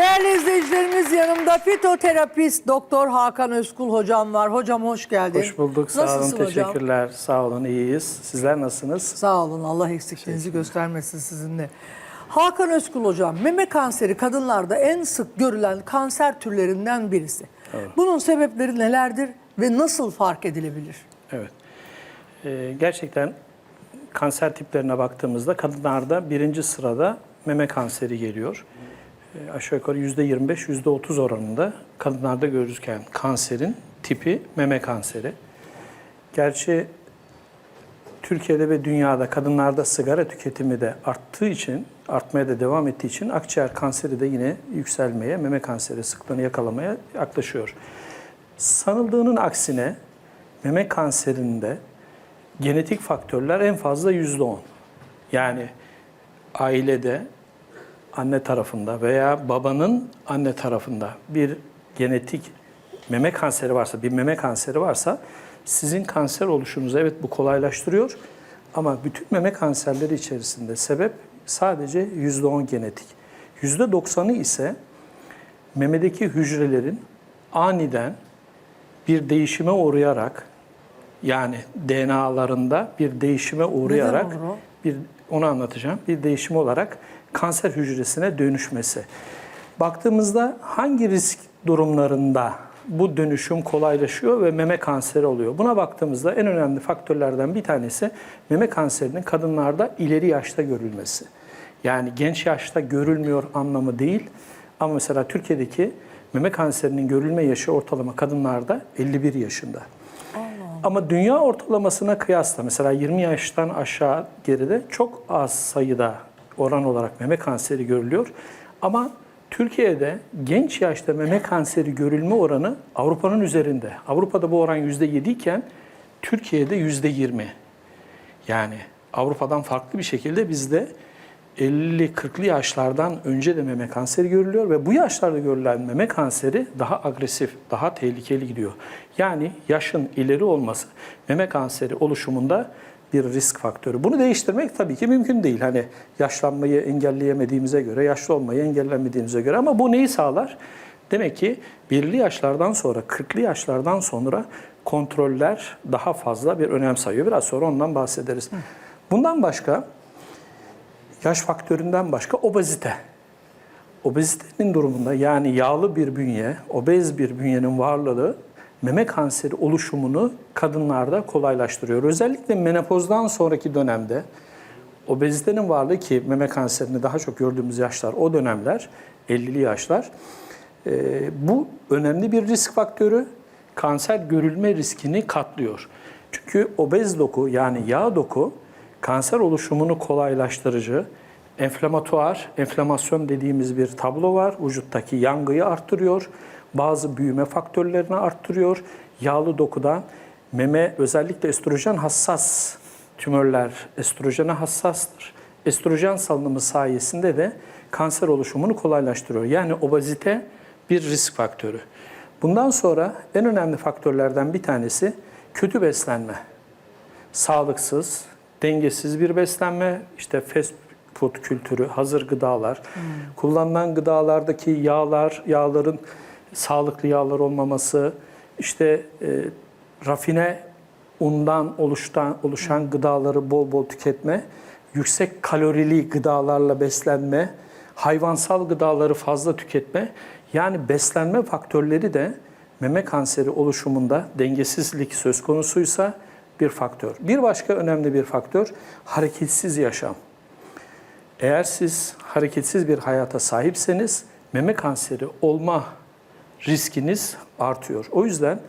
Değerli izleyicilerimiz yanımda fitoterapist Doktor Hakan Özkul hocam var. Hocam hoş geldin. Hoş bulduk. Sağ olun. Nasılsın hocam? Teşekkürler. Sağ olun. iyiyiz. Sizler nasılsınız? Sağ olun. Allah eksikliğinizi göstermesin sizinle. Hakan Özkul hocam, meme kanseri kadınlarda en sık görülen kanser türlerinden birisi. Bunun sebepleri nelerdir ve nasıl fark edilebilir? Evet. Ee, gerçekten kanser tiplerine baktığımızda kadınlarda birinci sırada meme kanseri geliyor. Ee, aşağı yukarı %25, %30 oranında kadınlarda görürken kanserin tipi meme kanseri. Gerçi Türkiye'de ve dünyada kadınlarda sigara tüketimi de arttığı için, artmaya da devam ettiği için akciğer kanseri de yine yükselmeye, meme kanseri sıklığını yakalamaya yaklaşıyor. Sanıldığının aksine meme kanserinde genetik faktörler en fazla %10. Yani ailede anne tarafında veya babanın anne tarafında bir genetik meme kanseri varsa, bir meme kanseri varsa sizin kanser oluşunuzu evet bu kolaylaştırıyor. Ama bütün meme kanserleri içerisinde sebep sadece %10 genetik. %90'ı ise memedeki hücrelerin aniden bir değişime uğrayarak yani DNA'larında bir değişime uğrayarak olur o? bir onu anlatacağım. Bir değişim olarak kanser hücresine dönüşmesi. Baktığımızda hangi risk durumlarında bu dönüşüm kolaylaşıyor ve meme kanseri oluyor? Buna baktığımızda en önemli faktörlerden bir tanesi meme kanserinin kadınlarda ileri yaşta görülmesi. Yani genç yaşta görülmüyor anlamı değil. Ama mesela Türkiye'deki meme kanserinin görülme yaşı ortalama kadınlarda 51 yaşında. Ama dünya ortalamasına kıyasla mesela 20 yaştan aşağı geride çok az sayıda oran olarak meme kanseri görülüyor. Ama Türkiye'de genç yaşta meme kanseri görülme oranı Avrupa'nın üzerinde. Avrupa'da bu oran %7 iken Türkiye'de %20. Yani Avrupa'dan farklı bir şekilde bizde 50-40'lı yaşlardan önce de meme kanseri görülüyor ve bu yaşlarda görülen meme kanseri daha agresif, daha tehlikeli gidiyor. Yani yaşın ileri olması meme kanseri oluşumunda bir risk faktörü. Bunu değiştirmek tabii ki mümkün değil. Hani yaşlanmayı engelleyemediğimize göre, yaşlı olmayı engellemediğimize göre ama bu neyi sağlar? Demek ki belirli yaşlardan sonra, 40'lı yaşlardan sonra kontroller daha fazla bir önem sayıyor. Biraz sonra ondan bahsederiz. Bundan başka yaş faktöründen başka obezite. Obezitenin durumunda yani yağlı bir bünye, obez bir bünyenin varlığı meme kanseri oluşumunu kadınlarda kolaylaştırıyor. Özellikle menopozdan sonraki dönemde obezitenin varlığı ki meme kanserini daha çok gördüğümüz yaşlar o dönemler, 50'li yaşlar. Ee, bu önemli bir risk faktörü. Kanser görülme riskini katlıyor. Çünkü obez doku yani yağ doku kanser oluşumunu kolaylaştırıcı, enflamatuar, enflamasyon dediğimiz bir tablo var. Vücuttaki yangıyı arttırıyor. Bazı büyüme faktörlerini arttırıyor. Yağlı dokudan meme özellikle estrojen hassas tümörler estrojene hassastır. Estrojen salınımı sayesinde de kanser oluşumunu kolaylaştırıyor. Yani obezite bir risk faktörü. Bundan sonra en önemli faktörlerden bir tanesi kötü beslenme. Sağlıksız, dengesiz bir beslenme, işte fast food kültürü, hazır gıdalar, kullanılan gıdalardaki yağlar, yağların sağlıklı yağlar olmaması, işte e, rafine undan oluşan, oluşan gıdaları bol bol tüketme, yüksek kalorili gıdalarla beslenme, hayvansal gıdaları fazla tüketme, yani beslenme faktörleri de meme kanseri oluşumunda dengesizlik söz konusuysa bir faktör. Bir başka önemli bir faktör hareketsiz yaşam. Eğer siz hareketsiz bir hayata sahipseniz meme kanseri olma riskiniz artıyor. O yüzden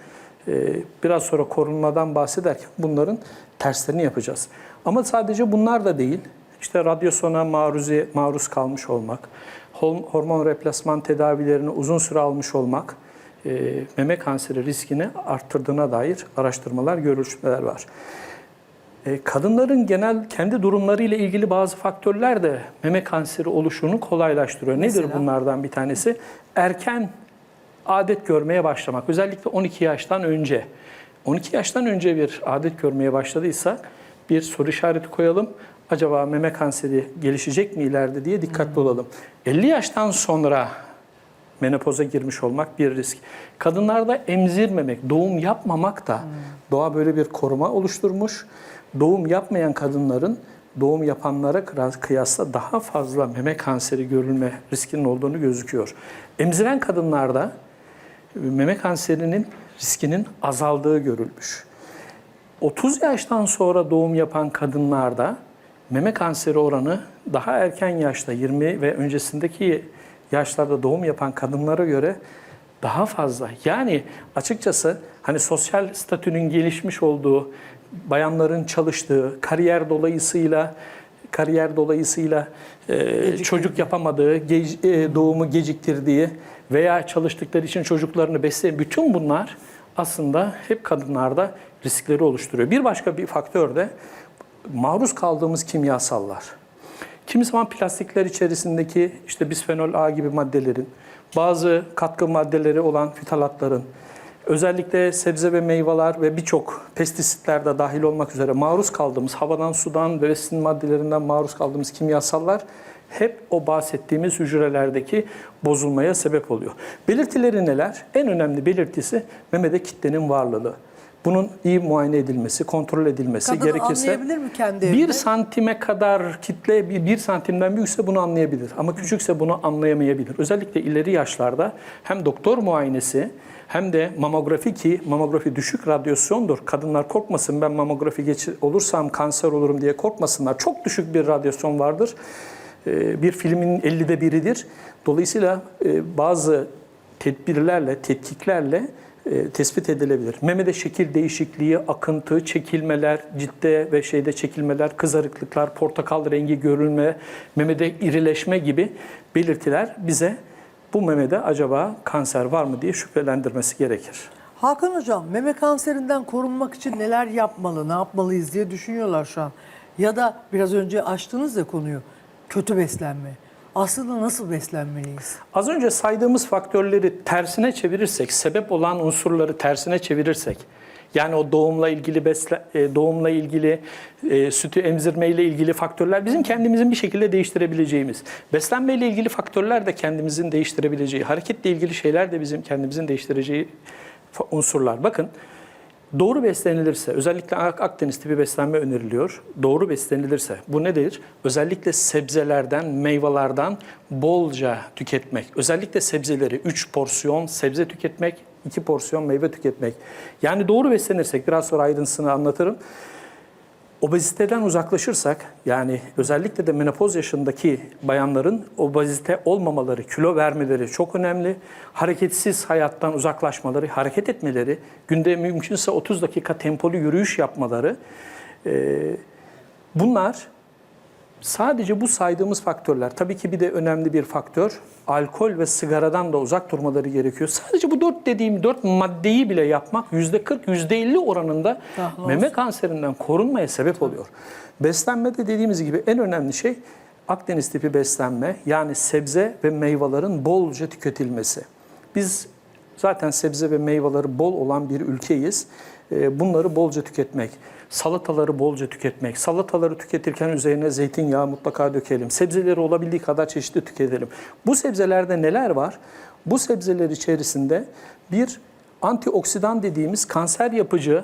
e, biraz sonra korunmadan bahsederken bunların terslerini yapacağız. Ama sadece bunlar da değil. İşte radyosona maruzi, maruz kalmış olmak, hormon replasman tedavilerini uzun süre almış olmak meme kanseri riskini arttırdığına dair araştırmalar, görüşmeler var. E, kadınların genel kendi durumlarıyla ilgili bazı faktörler de meme kanseri oluşunu kolaylaştırıyor. Nedir Mesela? bunlardan bir tanesi? Erken adet görmeye başlamak. Özellikle 12 yaştan önce. 12 yaştan önce bir adet görmeye başladıysa bir soru işareti koyalım. Acaba meme kanseri gelişecek mi ileride diye dikkatli olalım. 50 yaştan sonra menopoza girmiş olmak bir risk. Kadınlarda emzirmemek, doğum yapmamak da doğa böyle bir koruma oluşturmuş. Doğum yapmayan kadınların doğum yapanlara kıyasla daha fazla meme kanseri görülme riskinin olduğunu gözüküyor. Emziren kadınlarda meme kanserinin riskinin azaldığı görülmüş. 30 yaştan sonra doğum yapan kadınlarda meme kanseri oranı daha erken yaşta 20 ve öncesindeki yaşlarda doğum yapan kadınlara göre daha fazla. Yani açıkçası hani sosyal statünün gelişmiş olduğu, bayanların çalıştığı, kariyer dolayısıyla kariyer dolayısıyla e, çocuk yapamadığı, ge- e, doğumu geciktirdiği veya çalıştıkları için çocuklarını besleyen bütün bunlar aslında hep kadınlarda riskleri oluşturuyor. Bir başka bir faktör de maruz kaldığımız kimyasallar. Kimi zaman plastikler içerisindeki işte bisfenol A gibi maddelerin, bazı katkı maddeleri olan fitalatların, özellikle sebze ve meyveler ve birçok pestisitler de dahil olmak üzere maruz kaldığımız havadan, sudan ve besin maddelerinden maruz kaldığımız kimyasallar hep o bahsettiğimiz hücrelerdeki bozulmaya sebep oluyor. Belirtileri neler? En önemli belirtisi memede kitlenin varlığı. Bunun iyi muayene edilmesi, kontrol edilmesi Kadın gerekirse anlayabilir mi kendi bir evinde? santime kadar kitle bir, bir santimden büyükse bunu anlayabilir. Ama küçükse bunu anlayamayabilir. Özellikle ileri yaşlarda hem doktor muayenesi hem de mamografi ki mamografi düşük radyasyondur. Kadınlar korkmasın ben mamografi geç olursam kanser olurum diye korkmasınlar. Çok düşük bir radyasyon vardır. Ee, Bir filmin 50'de biridir. Dolayısıyla e, bazı tedbirlerle, tetkiklerle e, tespit edilebilir. Memede şekil değişikliği, akıntı, çekilmeler, ciltte ve şeyde çekilmeler, kızarıklıklar, portakal rengi görülme, memede irileşme gibi belirtiler bize bu memede acaba kanser var mı diye şüphelendirmesi gerekir. Hakan Hocam meme kanserinden korunmak için neler yapmalı, ne yapmalıyız diye düşünüyorlar şu an. Ya da biraz önce açtınız ya konuyu. Kötü beslenme. Aslında nasıl beslenmeliyiz? Az önce saydığımız faktörleri tersine çevirirsek, sebep olan unsurları tersine çevirirsek, yani o doğumla ilgili besle, e, doğumla ilgili e, sütü emzirmeyle ilgili faktörler bizim kendimizin bir şekilde değiştirebileceğimiz. Beslenmeyle ilgili faktörler de kendimizin değiştirebileceği, hareketle ilgili şeyler de bizim kendimizin değiştireceği unsurlar. Bakın Doğru beslenilirse, özellikle Ak- Akdeniz tipi beslenme öneriliyor. Doğru beslenilirse, bu nedir? Özellikle sebzelerden, meyvelerden bolca tüketmek. Özellikle sebzeleri 3 porsiyon sebze tüketmek, 2 porsiyon meyve tüketmek. Yani doğru beslenirsek, biraz sonra ayrıntısını anlatırım. Obeziteden uzaklaşırsak yani özellikle de menopoz yaşındaki bayanların obezite olmamaları, kilo vermeleri çok önemli. Hareketsiz hayattan uzaklaşmaları, hareket etmeleri, günde mümkünse 30 dakika tempolu yürüyüş yapmaları e, bunlar sadece bu saydığımız faktörler. Tabii ki bir de önemli bir faktör alkol ve sigaradan da uzak durmaları gerekiyor. Sadece bu dört dediğim dört maddeyi bile yapmak yüzde 40, yüzde 50 oranında Tahmin meme kanserinden korunmaya sebep oluyor. Beslenmede dediğimiz gibi en önemli şey Akdeniz tipi beslenme yani sebze ve meyvelerin bolca tüketilmesi. Biz zaten sebze ve meyveleri bol olan bir ülkeyiz. Ee, Bunları bolca tüketmek, salataları bolca tüketmek, salataları tüketirken üzerine zeytinyağı mutlaka dökelim. Sebzeleri olabildiği kadar çeşitli tüketelim. Bu sebzelerde neler var? Bu sebzeler içerisinde bir antioksidan dediğimiz kanser yapıcı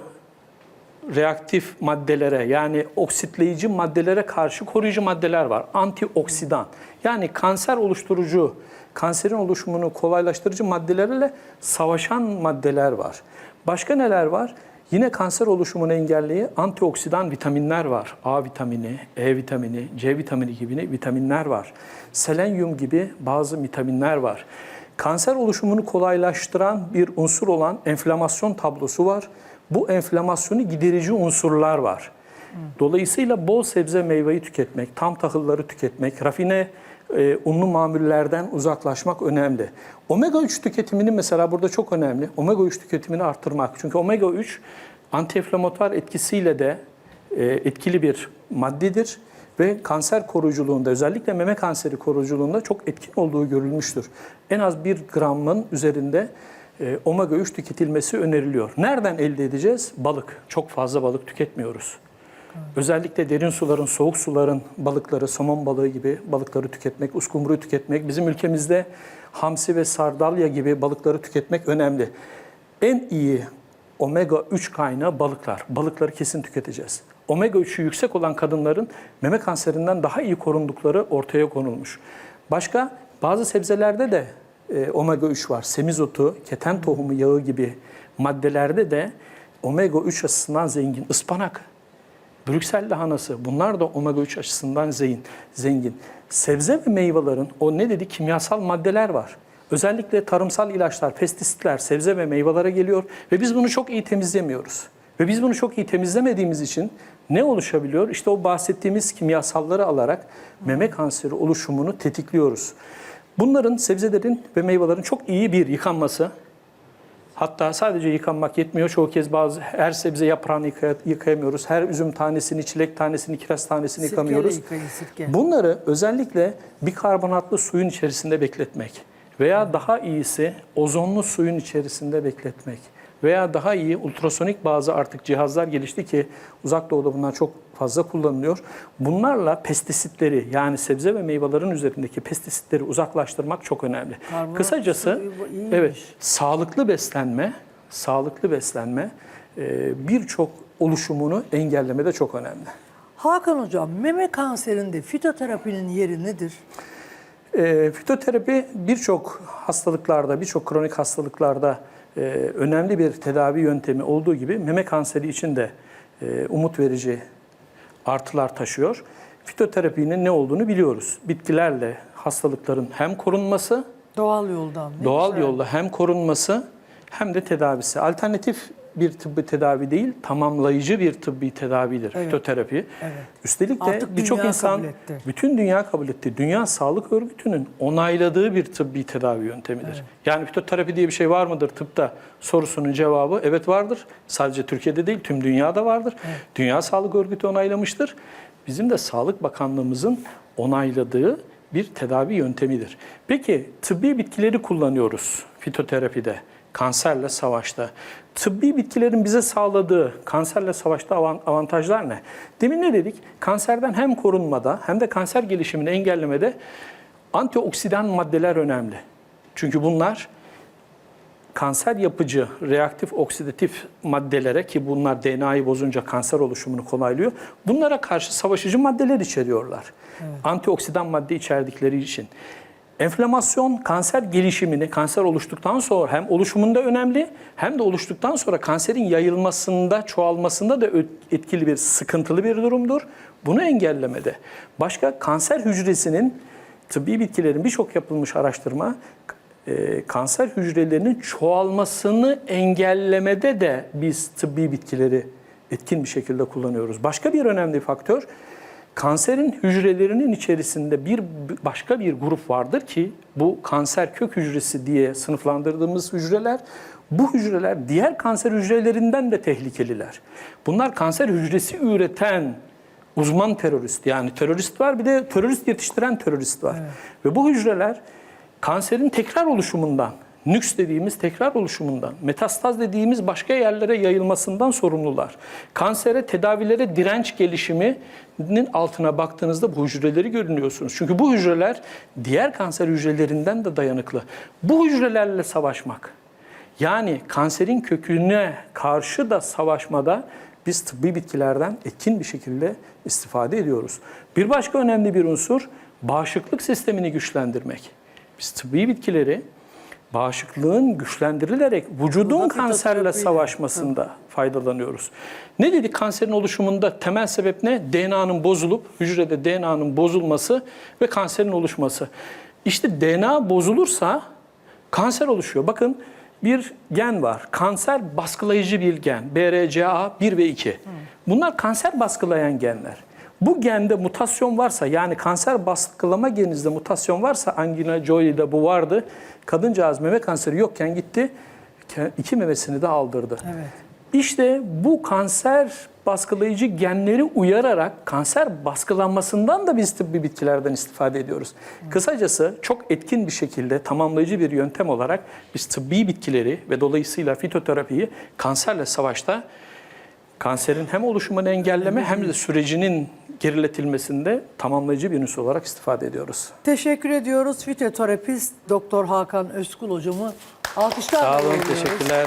reaktif maddelere yani oksitleyici maddelere karşı koruyucu maddeler var. Antioksidan yani kanser oluşturucu, kanserin oluşumunu kolaylaştırıcı maddelerle savaşan maddeler var. Başka neler var? Yine kanser oluşumunu engelleyen antioksidan vitaminler var. A vitamini, E vitamini, C vitamini gibi vitaminler var. Selenyum gibi bazı vitaminler var. Kanser oluşumunu kolaylaştıran bir unsur olan enflamasyon tablosu var. Bu enflamasyonu giderici unsurlar var. Dolayısıyla bol sebze meyveyi tüketmek, tam tahılları tüketmek, rafine e, unlu mamullerden uzaklaşmak önemli. Omega 3 tüketimini mesela burada çok önemli. Omega 3 tüketimini arttırmak. Çünkü omega 3 antiinflamatuar etkisiyle de e, etkili bir maddedir ve kanser koruyuculuğunda özellikle meme kanseri koruyuculuğunda çok etkin olduğu görülmüştür. En az 1 gramın üzerinde e, omega 3 tüketilmesi öneriliyor. Nereden elde edeceğiz? Balık. Çok fazla balık tüketmiyoruz. Özellikle derin suların, soğuk suların balıkları, somon balığı gibi balıkları tüketmek, uskumruyu tüketmek, bizim ülkemizde hamsi ve sardalya gibi balıkları tüketmek önemli. En iyi omega 3 kaynağı balıklar. Balıkları kesin tüketeceğiz. Omega 3'ü yüksek olan kadınların meme kanserinden daha iyi korundukları ortaya konulmuş. Başka bazı sebzelerde de e, omega 3 var. Semizotu, keten tohumu yağı gibi maddelerde de omega 3 açısından zengin. Ispanak, Brüksel lahanası bunlar da omega 3 açısından zengin. zengin. Sebze ve meyvelerin o ne dedi kimyasal maddeler var. Özellikle tarımsal ilaçlar, pestisitler sebze ve meyvelere geliyor ve biz bunu çok iyi temizlemiyoruz. Ve biz bunu çok iyi temizlemediğimiz için ne oluşabiliyor? İşte o bahsettiğimiz kimyasalları alarak meme kanseri oluşumunu tetikliyoruz. Bunların sebzelerin ve meyvelerin çok iyi bir yıkanması, Hatta sadece yıkanmak yetmiyor. Çoğu kez bazı her sebze yaprağını yıkay- yıkayamıyoruz. Her üzüm tanesini, çilek tanesini, kiraz tanesini Sirkeyle yıkamıyoruz. yıkayın, sirke. Bunları özellikle bikarbonatlı suyun içerisinde bekletmek veya daha iyisi ozonlu suyun içerisinde bekletmek veya daha iyi ultrasonik bazı artık cihazlar gelişti ki uzak doğuda bunlar çok fazla kullanılıyor. Bunlarla pestisitleri yani sebze ve meyvelerin üzerindeki pestisitleri uzaklaştırmak çok önemli. Karbonat Kısacası iyiymiş. evet sağlıklı beslenme, sağlıklı beslenme e, birçok oluşumunu engellemede çok önemli. Hakan Hocam, meme kanserinde fitoterapinin yeri nedir? E, fitoterapi birçok hastalıklarda, birçok kronik hastalıklarda e, önemli bir tedavi yöntemi olduğu gibi meme kanseri için de e, umut verici artılar taşıyor. Fitoterapinin ne olduğunu biliyoruz. Bitkilerle hastalıkların hem korunması, Doğal yoldan. doğal güzel. yolla hem korunması hem de tedavisi. Alternatif bir tıbbi tedavi değil, tamamlayıcı bir tıbbi tedavidir Evet. fitoterapi. Evet. Üstelik de birçok insan, bütün dünya kabul etti. Dünya Sağlık Örgütü'nün onayladığı bir tıbbi tedavi yöntemidir. Yani fitoterapi diye bir şey var mıdır tıpta sorusunun cevabı evet vardır. Sadece Türkiye'de değil, tüm dünyada vardır. Dünya Sağlık Örgütü onaylamıştır. Bizim de Sağlık Bakanlığımızın onayladığı bir tedavi yöntemidir. Peki tıbbi bitkileri kullanıyoruz fitoterapide, kanserle savaşta. Tıbbi bitkilerin bize sağladığı kanserle savaşta avan- avantajlar ne? Demin ne dedik? Kanserden hem korunmada hem de kanser gelişimini engellemede antioksidan maddeler önemli. Çünkü bunlar kanser yapıcı reaktif oksidatif maddelere ki bunlar DNA'yı bozunca kanser oluşumunu kolaylıyor. Bunlara karşı savaşıcı maddeler içeriyorlar. Antioksidan madde içerdikleri için. Enflamasyon kanser gelişimini, kanser oluştuktan sonra hem oluşumunda önemli hem de oluştuktan sonra kanserin yayılmasında, çoğalmasında da etkili bir, sıkıntılı bir durumdur. Bunu engellemede. Başka kanser hücresinin tıbbi bitkilerin birçok yapılmış araştırma e, kanser hücrelerinin çoğalmasını engellemede de biz tıbbi bitkileri etkin bir şekilde kullanıyoruz. Başka bir önemli faktör kanserin hücrelerinin içerisinde bir başka bir grup vardır ki bu kanser kök hücresi diye sınıflandırdığımız hücreler bu hücreler diğer kanser hücrelerinden de tehlikeliler. Bunlar kanser hücresi üreten uzman terörist yani terörist var bir de terörist yetiştiren terörist var. Ve bu hücreler kanserin tekrar oluşumundan, nüks dediğimiz tekrar oluşumundan, metastaz dediğimiz başka yerlere yayılmasından sorumlular. Kansere, tedavilere direnç gelişiminin altına baktığınızda bu hücreleri görünüyorsunuz. Çünkü bu hücreler diğer kanser hücrelerinden de dayanıklı. Bu hücrelerle savaşmak, yani kanserin köküne karşı da savaşmada biz tıbbi bitkilerden etkin bir şekilde istifade ediyoruz. Bir başka önemli bir unsur bağışıklık sistemini güçlendirmek. Biz tıbbi bitkileri bağışıklığın güçlendirilerek vücudun kanserle savaşmasında faydalanıyoruz. Ne dedik kanserin oluşumunda temel sebep ne? DNA'nın bozulup hücrede DNA'nın bozulması ve kanserin oluşması. İşte DNA bozulursa kanser oluşuyor. Bakın bir gen var. Kanser baskılayıcı bir gen. BRCA 1 ve 2. Bunlar kanser baskılayan genler. Bu gende mutasyon varsa yani kanser baskılama geninizde mutasyon varsa Angina Joly'de bu vardı. Kadıncağız meme kanseri yokken gitti iki memesini de aldırdı. Evet. İşte bu kanser baskılayıcı genleri uyararak kanser baskılanmasından da biz tıbbi bitkilerden istifade ediyoruz. Kısacası çok etkin bir şekilde tamamlayıcı bir yöntem olarak biz tıbbi bitkileri ve dolayısıyla fitoterapiyi kanserle savaşta kanserin hem oluşumunu engelleme hem de sürecinin geriletilmesinde tamamlayıcı bir unsur olarak istifade ediyoruz. Teşekkür ediyoruz. Fitoterapist Doktor Hakan Özkul hocamı alkışlarla Sağ olun, uğurluyoruz. teşekkürler.